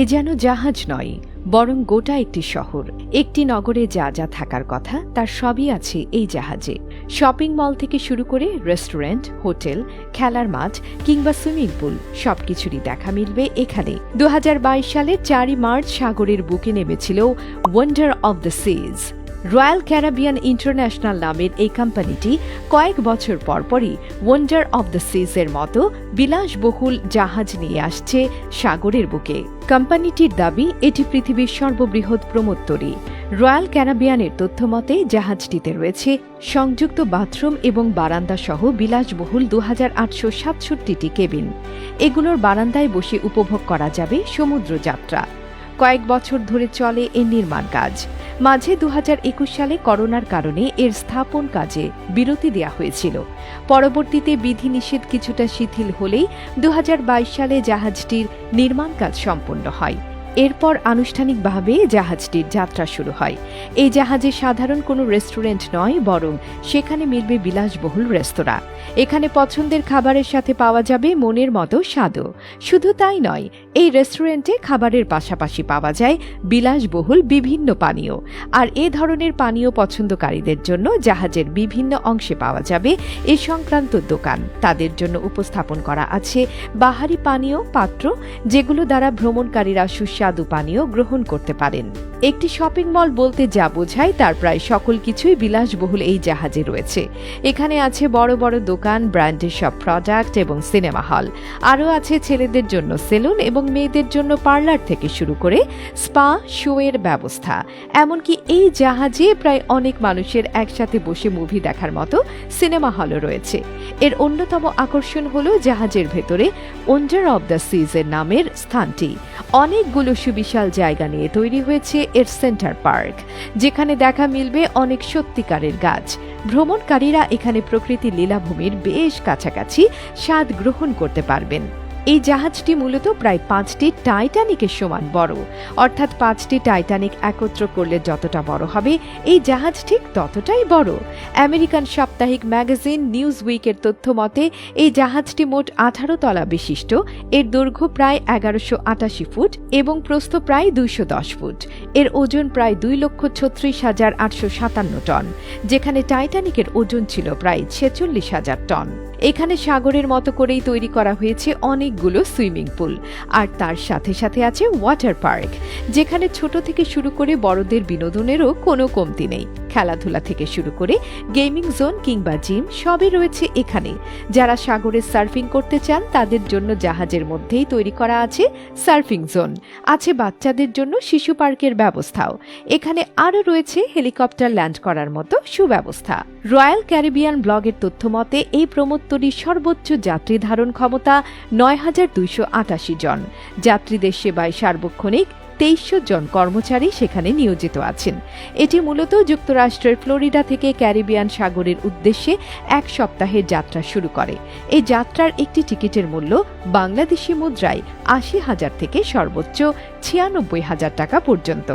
এ যেন জাহাজ নয়, বরং গোটা একটি শহর। একটি নগরে যা যা থাকার কথা, তার সবই আছে এই জাহাজে। শপিং মল থেকে শুরু করে রেস্টুরেন্ট, হোটেল, খেলার মাঠ কিংবা সুইমিং পুল, সবকিছুরই দেখা মিলবে এখানে। দু হাজার বাইশ সালে চারই মার্চ সাগরের বুকে নেমেছিল Wonder of the Seas Royal Caribbean International নামের এই কোম্পানিটি কয়েক বছর পরপরই ওয়ান্ডার অব দ্য সিজের মতো বিলাসবহুল জাহাজ নিয়ে আসছে সাগরের বুকে। কোম্পানিটির দাবি, এটি পৃথিবীর সর্ববৃহৎ প্রমোত্তরী রয়্যাল ক্যারাবিয়ানের তথ্য মতে, জাহাজটিতে রয়েছে সংযুক্ত বাথরুম এবং বারান্দা সহ বিলাসবহুল দু হাজার আটশো সাতষট্টিটি কেবিন। এগুলোর বারান্দায় বসে উপভোগ করা যাবে সমুদ্র যাত্রা কয়েক বছর ধরে চলে এর নির্মাণ কাজ। মাঝে দু হাজার একুশ সালে করোনার কারণে এর স্থাপন কাজে বিরতি দেওয়া হয়েছিল। পরবর্তীতে বিধিনিষেধ কিছুটা শিথিল হলেই দু হাজার বাইশ সালে জাহাজটির নির্মাণ কাজ সম্পন্ন হয়। এরপর আনুষ্ঠানিকভাবে জাহাজটির যাত্রা শুরু হয়। এই জাহাজে সাধারণ কোনো রেস্টুরেন্ট নয়, বরং সেখানে মিলবে বিলাসবহুল রেস্তোরাঁ। এখানে পছন্দের খাবারের সাথে পাওয়া যাবে মনের মতো স্বাদও। শুধু তাই নয়, এই রেস্টুরেন্টে খাবারের পাশাপাশি পাওয়া যায় বিলাসবহুল বিভিন্ন পানীয়। আর এ ধরনের পানীয় পছন্দকারীদের জন্য জাহাজের বিভিন্ন অংশে পাওয়া যাবে এ সংক্রান্ত দোকান। তাদের জন্য উপস্থাপন করা আছে বাহারি পানীয় পাত্র, যেগুলো দ্বারা ভ্রমণকারীরা সুস্বাদু পানীয় গ্রহণ করতে পারেন। একটি শপিং মল বলতে যা বোঝায় তার প্রায় সকল কিছুই বিলাসবহুল এই জাহাজে রয়েছে। এখানে আছে বড় বড় দোকান, ব্র্যান্ডের সব প্রোডাক্ট এবং সিনেমা হল। আরও আছে ছেলেদের জন্য সেলুন এবং মেয়েদের জন্য পার্লার থেকে শুরু করে স্পা, শোয়ের ব্যবস্থা। এমনকি এই জাহাজে প্রায় অনেক মানুষের একসাথে বসে মুভি দেখার মতো সিনেমা হলও রয়েছে। এর অন্যতম আকর্ষণ হল জাহাজের ভেতরে ওন্ডার অব দ্য সিজের নামের স্থানটি। অনেকগুলো সুবিশাল জায়গা নিয়ে তৈরি হয়েছে এর সেন্টার পার্ক, যেখানে দেখা মিলবে অনেক সত্যিকারের গাছ। ভ্রমণকারীরা এখানে প্রকৃতি লীলাভূমির বেশ কাছাকাছি স্বাদ গ্রহণ করতে পারবেন। এই জাহাজটি মূলত প্রায় পাঁচটি টাইটানিকের সমান বড়। অর্থাৎ পাঁচটি টাইটানিক একত্র করলে যতটা বড় হবে, এই জাহাজ ঠিক ততটাই বড়। আমেরিকান সাপ্তাহিক ম্যাগাজিন নিউজ উইকের তথ্য মতে, এই জাহাজটি মোট আঠারো তলা বিশিষ্ট, এর দৈর্ঘ্য প্রায় এগারোশো আটাশি ফুট এবং প্রস্থ প্রায় দুইশো দশ ফুট। এর ওজন প্রায় দুই লক্ষ ছত্রিশ হাজার আটশো সাতান্ন টন, যেখানে টাইটানিকের ওজন ছিল প্রায় ছেচল্লিশ হাজার টন। এখানে সাগরের মতো করেই তৈরি করা হয়েছে অনেকগুলো সুইমিং পুল। আর তার সাথে সাথে আছে ওয়াটার পার্ক, যেখানে ছোট থেকে শুরু করে বড়দের বিনোদনেরও কোনো কমতি নেই। খেলাধুলা থেকে শুরু করে গেমিং জোন কিংবা জিম সবই রয়েছে এখানে। যারা সাগরে সার্ফিং করতে চান, তাদের জন্য জাহাজের মধ্যেই তৈরি করা আছে সার্ফিং জোন। আছে বাচ্চাদের জন্য শিশু পার্কের ব্যবস্থাও। এখানে আরও রয়েছে হেলিকপ্টার ল্যান্ড করার মতো সুব্যবস্থা। রয়্যাল ক্যারিবিয়ান ব্লগের তথ্য মতে এই প্রমোত্তরীর সর্বোচ্চ যাত্রী ধারণ ক্ষমতা নয় হাজার দুইশো আটাশি জন। যাত্রীদের সেবায় সার্বক্ষণিক তেইশশো জন কর্মচারী সেখানে নিয়োজিত আছেন। এটি মূলত যুক্তরাষ্ট্রের ফ্লোরিডা থেকে ক্যারিবিয়ান সাগরের উদ্দেশ্যে এক সপ্তাহের যাত্রা শুরু করে। এই যাত্রার একটি টিকিটের মূল্য বাংলাদেশি মুদ্রায় আশি হাজার থেকে সর্বোচ্চ ছিয়ানব্বই হাজার টাকা পর্যন্ত।